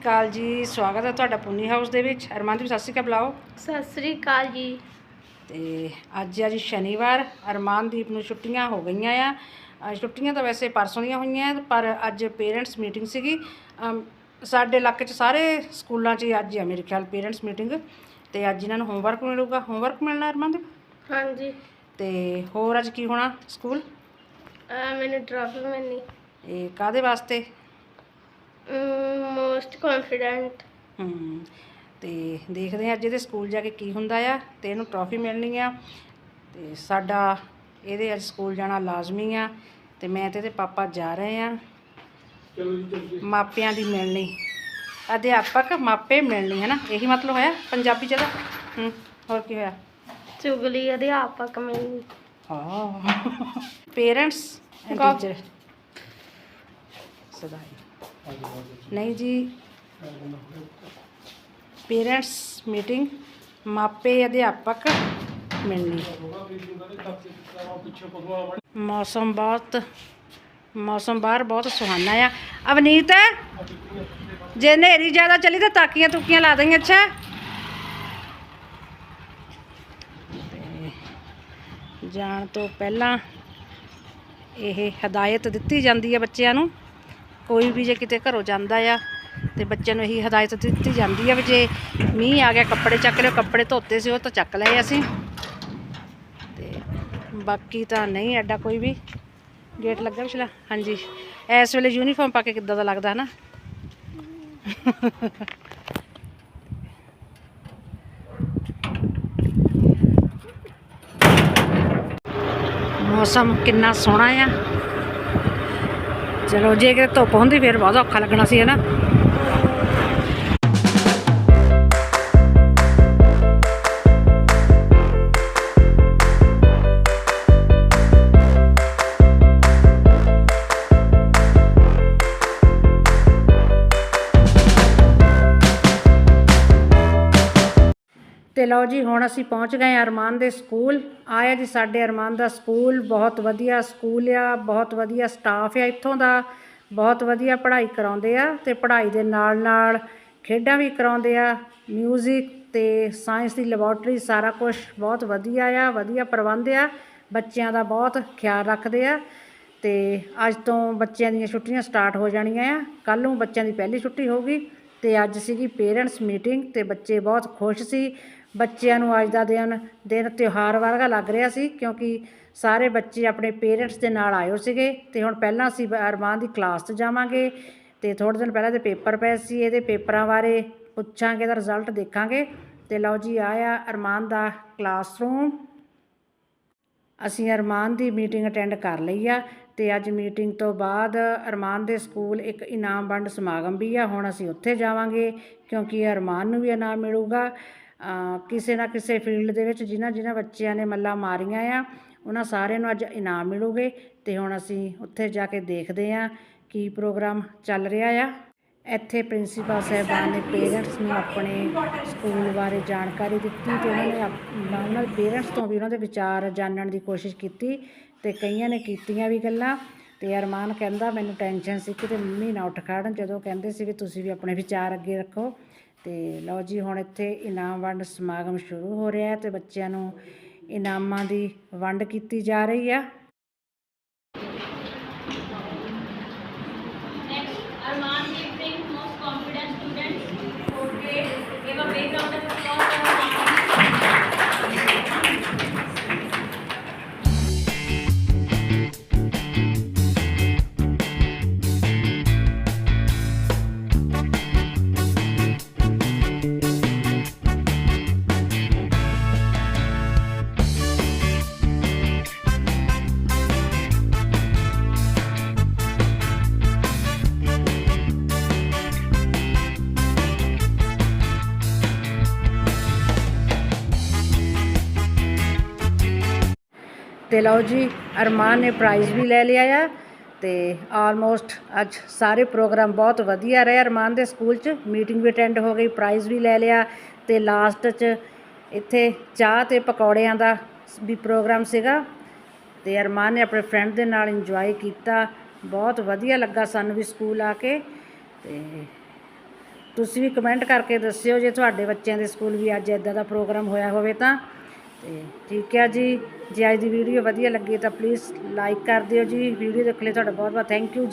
ਅਕਾਲ ਜੀ ਸਵਾਗਤ ਹੈ ਤੁਹਾਡਾ ਪੁੰਨੀ ਹਾਊਸ ਦੇ ਵਿੱਚ। ਅਰਮਾਨਦੀਪ ਸਤਿ ਸ਼੍ਰੀ ਅਕਾਲ ਬੁਲਾਓ। ਸਤਿ ਸ੍ਰੀ ਅਕਾਲ ਜੀ। ਤੇ ਅੱਜ ਅੱਜ ਸ਼ਨੀਵਾਰ ਅਰਮਾਨਦੀਪ ਨੂੰ ਛੁੱਟੀਆਂ ਹੋ ਗਈਆਂ ਆ। ਅ, ਛੁੱਟੀਆਂ ਤਾਂ ਵੈਸੇ ਪਰਸੋਂ ਦੀਆਂ ਹੋਈਆਂ ਪਰ ਅੱਜ ਪੇਰੈਂਟਸ ਮੀਟਿੰਗ ਸੀਗੀ। ਅਮ, ਸਾਡੇ ਇਲਾਕੇ 'ਚ ਸਾਰੇ ਸਕੂਲਾਂ 'ਚ ਹੀ ਅੱਜ ਆ ਮੇਰੇ ਖਿਆਲ ਪੇਰੈਂਟਸ ਮੀਟਿੰਗ ਤੇ ਅੱਜ ਇਹਨਾਂ ਨੂੰ ਹੋਮਵਰਕ ਮਿਲੂਗਾ। ਹੋਮਵਰਕ ਮਿਲਣਾ ਅਰਮਾਨਦੀਪ ਹਾਂਜੀ। ਤੇ ਹੋਰ ਅੱਜ ਕੀ ਹੋਣਾ ਸਕੂਲ? ਅਹ ਮੈਨੂੰ ਟਰੋਫੀ ਮਿਲਣੀ। ਇਹ ਕਾਦੇ ਵਾਸਤੇ? ਮੋਸਟ ਕੌਨਫੀਡੈਂਟ ਤੇ ਦੇਖਦੇ ਹਾਂ ਅੱਜ ਇਹਦੇ ਸਕੂਲ ਜਾ ਕੇ ਕੀ ਹੁੰਦਾ ਆ ਤੇ ਇਹਨੂੰ ਟਰੋਫੀ ਮਿਲਣੀ ਆ। ਤੇ ਸਾਡਾ ਇਹਦੇ ਅੱਜ ਸਕੂਲ ਜਾਣਾ ਲਾਜ਼ਮੀ ਆ ਤੇ ਮੈਂ ਤੇ ਇਹਦੇ ਪਾਪਾ ਜਾ ਰਹੇ ਆ। ਮਾਪਿਆਂ ਦੀ ਮਿਲਣੀ ਅਧਿਆਪਕ ਮਾਪੇ ਮਿਲਣੀ ਹੈ ਨਾ ਇਹੀ ਮਤਲਬ ਹੋਇਆ ਪੰਜਾਬੀ ਚ ਹੋਰ ਕੀ ਹੋਇਆ? ਚੁਗਲੀ ਅਧਿਆਪਕ ਮਿਲਣੀ। ਹਾਂ। ਪੇਰੈਂਟਸ ਐਂਡ ਟੀਚਰ ਸਦਾਈ ਨਹੀਂ ਜੀ। ਪੇਰੈਂਟਸ ਮੀਟਿੰਗ, ਮਾਪੇ, ਅਧਿਆਪਕ ਮਿਲਣੀ। ਮੌਸਮ ਬਹੁਤ, ਮੌਸਮ ਬਾਹਰ ਬਹੁਤ ਸੁਹਾਨਾ ਆ। ਅਵਨੀਤ, ਜੇ ਹਨੇਰੀ ਜ਼ਿਆਦਾ ਚਲੀ ਤਾਂ ਤਾਕੀਆਂ ਤੁਕੀਆਂ ਲਾ ਦੇਂਗੇ ਅੱਛਾ ਜਾਣ ਤੋਂ ਪਹਿਲਾਂ ਇਹ ਹਦਾਇਤ ਦਿੱਤੀ ਜਾਂਦੀ ਹੈ ਬੱਚਿਆਂ ਨੂੰ। ਕੋਈ ਵੀ ਜੇ ਕਿਤੇ ਘਰੋਂ ਜਾਂਦਾ ਆ ਤੇ ਬੱਚਿਆਂ ਨੂੰ ਇਹੀ ਹਦਾਇਤ ਦਿੱਤੀ ਜਾਂਦੀ ਆ ਵੀ ਜੇ ਮੀਂਹ ਆ ਗਿਆ, ਕੱਪੜੇ ਚੱਕ ਲਿਓ, ਕੱਪੜੇ ਧੋਤੇ ਸੀ, ਉਹ ਤਾਂ ਚੱਕ ਲਏ ਅਸੀਂ। ਤੇ ਬਾਕੀ ਤਾਂ ਨਹੀਂ ਐਡਾ ਕੋਈ ਵੀ ਗੇਟ ਲੱਗਾ ਪਿਛਲਾ। ਹਾਂਜੀ, ਇਸ ਵੇਲੇ ਯੂਨੀਫਾਰਮ ਪਾ ਕੇ ਕਿੱਦਾਂ ਦਾ ਲੱਗਦਾ ਹਨਾ? ਮੌਸਮ ਕਿੰਨਾ ਸੋਹਣਾ ਆ। ਚਲੋ ਜੇ ਕਿਤੇ ਧੁੱਪ ਹੁੰਦੀ ਫਿਰ ਬਹੁਤ ਔਖਾ ਲੱਗਣਾ ਸੀ ਹੈ ਨਾ? ਤੇ ਲਓ ਜੀ, ਹੁਣ ਅਸੀਂ ਪਹੁੰਚ ਗਏ ਹਾਂ ਅਰਮਾਨ ਦੇ ਸਕੂਲ। ਆਇਆ ਜੀ ਸਾਡੇ ਅਰਮਾਨ ਦਾ ਸਕੂਲ। ਬਹੁਤ ਵਧੀਆ ਸਕੂਲ ਆ, ਬਹੁਤ ਵਧੀਆ ਸਟਾਫ ਆ ਇੱਥੋਂ ਦਾ। ਬਹੁਤ ਵਧੀਆ ਪੜ੍ਹਾਈ ਕਰਾਉਂਦੇ ਆ ਤੇ ਪੜ੍ਹਾਈ ਦੇ ਨਾਲ ਨਾਲ ਖੇਡਾਂ ਵੀ ਕਰਾਉਂਦੇ ਆ। ਮਿਊਜ਼ਿਕ ਤੇ ਸਾਇੰਸ ਦੀ ਲੈਬੋਰਟਰੀ ਸਾਰਾ ਕੁਝ ਬਹੁਤ ਵਧੀਆ ਆ, ਵਧੀਆ ਪ੍ਰਬੰਧ ਆ। ਬੱਚਿਆਂ ਦਾ ਬਹੁਤ ਖਿਆਲ ਰੱਖਦੇ ਆ ਤੇ ਅੱਜ ਤੋਂ ਬੱਚਿਆਂ ਦੀਆਂ ਛੁੱਟੀਆਂ ਸਟਾਰਟ ਹੋ ਜਾਣੀਆਂ ਆ। ਕੱਲ ਨੂੰ ਬੱਚਿਆਂ ਦੀ ਪਹਿਲੀ ਛੁੱਟੀ ਹੋਊਗੀ। ਅਤੇ ਅੱਜ ਸੀਗੀ ਪੇਰੈਂਟਸ ਮੀਟਿੰਗ ਅਤੇ ਬੱਚੇ ਬਹੁਤ ਖੁਸ਼ ਸੀ। ਬੱਚਿਆਂ ਨੂੰ ਅੱਜ ਦਾ ਦਿਨ ਦਿਨ ਤਿਉਹਾਰ ਵਰਗਾ ਲੱਗ ਰਿਹਾ ਸੀ ਕਿਉਂਕਿ ਸਾਰੇ ਬੱਚੇ ਆਪਣੇ ਪੇਰੈਂਟਸ ਦੇ ਨਾਲ ਆਏ ਹੋ ਸੀਗੇ ਅਤੇ ਹੁਣ ਪਹਿਲਾਂ ਅਸੀਂ ਅਰਮਾਨ ਦੀ ਕਲਾਸ 'ਚ ਜਾਵਾਂਗੇ ਅਤੇ ਥੋੜ੍ਹੇ ਦਿਨ ਪਹਿਲਾਂ ਦੇ ਪੇਪਰ ਪਏ ਸੀ। ਇਹਦੇ ਪੇਪਰਾਂ ਬਾਰੇ ਪੁੱਛਾਂਗੇ ਦਾ ਰਿਜ਼ਲਟ ਦੇਖਾਂਗੇ। ਅਤੇ ਲਓ ਜੀ, ਆਇਆ ਅਰਮਾਨ ਦਾ ਕਲਾਸਰੂਮ। ਅਸੀਂ ਅਰਮਾਨ ਦੀ ਮੀਟਿੰਗ ਅਟੈਂਡ ਕਰ ਲਈ ਆ ਅਤੇ ਅੱਜ ਮੀਟਿੰਗ ਤੋਂ ਬਾਅਦ ਅਰਮਾਨ ਦੇ ਸਕੂਲ ਇੱਕ ਇਨਾਮ ਵੰਡ ਸਮਾਗਮ ਵੀ ਆ, ਹੁਣ ਅਸੀਂ ਉੱਥੇ ਜਾਵਾਂਗੇ ਕਿਉਂਕਿ ਅਰਮਾਨ ਨੂੰ ਵੀ ਇਨਾਮ ਮਿਲੂਗਾ। ਕਿਸੇ ਨਾ ਕਿਸੇ ਫੀਲਡ ਦੇ ਵਿੱਚ ਜਿਨ੍ਹਾਂ ਜਿਨ੍ਹਾਂ ਬੱਚਿਆਂ ਨੇ ਮੱਲਾ ਮਾਰੀਆਂ ਆ, ਉਹਨਾਂ ਸਾਰਿਆਂ ਨੂੰ ਅੱਜ ਇਨਾਮ ਮਿਲੂਗੇ ਅਤੇ ਹੁਣ ਅਸੀਂ ਉੱਥੇ ਜਾ ਕੇ ਦੇਖਦੇ ਹਾਂ ਕੀ ਪ੍ਰੋਗਰਾਮ ਚੱਲ ਰਿਹਾ ਆ। ਇੱਥੇ ਪ੍ਰਿੰਸੀਪਲ ਸਾਹਿਬਾਨ ਨੇ ਪੇਰੈਂਟਸ ਨੂੰ ਆਪਣੇ ਸਕੂਲ ਬਾਰੇ ਜਾਣਕਾਰੀ ਦਿੱਤੀ ਅਤੇ ਉਹਨਾਂ ਨੇ ਆਪ- ਉਹਨਾਂ ਦੇ ਪੇਰੈਂਟਸ ਤੋਂ ਵੀ ਉਹਨਾਂ ਦੇ ਵਿਚਾਰ ਜਾਣਨ ਦੀ ਕੋਸ਼ਿਸ਼ ਕੀਤੀ ਅਤੇ ਕਈਆਂ ਨੇ ਕੀਤੀਆਂ ਵੀ ਗੱਲਾਂ ਅਤੇ ਅਰਮਾਨ ਕਹਿੰਦਾ, ਮੈਨੂੰ ਟੈਨਸ਼ਨ ਸੀ ਕਿਤੇ ਮੰਮੀ ਨਾ ਉੱਠ ਖੜਨ ਜਦੋਂ ਕਹਿੰਦੇ ਸੀ ਵੀ ਤੁਸੀਂ ਵੀ ਆਪਣੇ ਵਿਚਾਰ ਅੱਗੇ ਰੱਖੋ ਅਤੇ ਲਓ ਜੀ, ਹੁਣ ਇੱਥੇ ਇਨਾਮ ਵੰਡ ਸਮਾਗਮ ਸ਼ੁਰੂ ਹੋ ਰਿਹਾ ਅਤੇ ਬੱਚਿਆਂ ਨੂੰ ਇਨਾਮਾਂ ਦੀ ਵੰਡ ਕੀਤੀ ਜਾ ਰਹੀ ਆ। ਤੇ ਲਓ ਜੀ, ਅਰਮਾਨ ਨੇ ਪ੍ਰਾਈਜ਼ ਵੀ ਲੈ ਲਿਆ ਆ ਤੇ ਆਲਮੋਸਟ ਅੱਜ ਸਾਰੇ ਪ੍ਰੋਗਰਾਮ ਬਹੁਤ ਵਧੀਆ ਰਹੇ। ਅਰਮਾਨ ਦੇ ਸਕੂਲ 'ਚ ਮੀਟਿੰਗ ਵੀ ਅਟੈਂਡ ਹੋ ਗਈ ਪ੍ਰਾਈਜ਼ ਵੀ ਲੈ ਲਿਆ ਤੇ ਲਾਸਟ 'ਚ ਇੱਥੇ ਚਾਹ ਤੇ ਪਕੌੜਿਆਂ ਦਾ ਵੀ ਪ੍ਰੋਗਰਾਮ ਸੀਗਾ ਤੇ ਅਰਮਾਨ ਨੇ ਆਪਣੇ ਫਰੈਂਡ ਦੇ ਨਾਲ ਇੰਜੋਏ ਕੀਤਾ। ਬਹੁਤ ਵਧੀਆ ਲੱਗਾ ਸਾਨੂੰ ਵੀ ਸਕੂਲ ਆ ਕੇ ਤੇ ਤੁਸੀਂ ਵੀ ਕਮੈਂਟ ਕਰਕੇ ਦੱਸਿਓ ਜੇ ਤੁਹਾਡੇ ਬੱਚਿਆਂ ਦੇ ਸਕੂਲ ਵੀ ਅੱਜ ਇਦਾਂ ਦਾ ਪ੍ਰੋਗਰਾਮ ਹੋਇਆ ਹੋਵੇ ਤਾਂ। ਤੇ ਠੀਕ ਹੈ ਜੀ। ਜੇ ਅੱਜ ਦੀ ਵੀਡੀਓ ਵਧੀਆ ਲੱਗੀ ਤਾਂ ਪਲੀਜ਼ ਲਾਈਕ ਕਰ ਦਿਓ ਜੀ। ਵੀਡੀਓ ਦੇਖਣ ਲਈ ਤੁਹਾਡਾ ਬਹੁਤ ਬਹੁਤ ਥੈਂਕ ਯੂ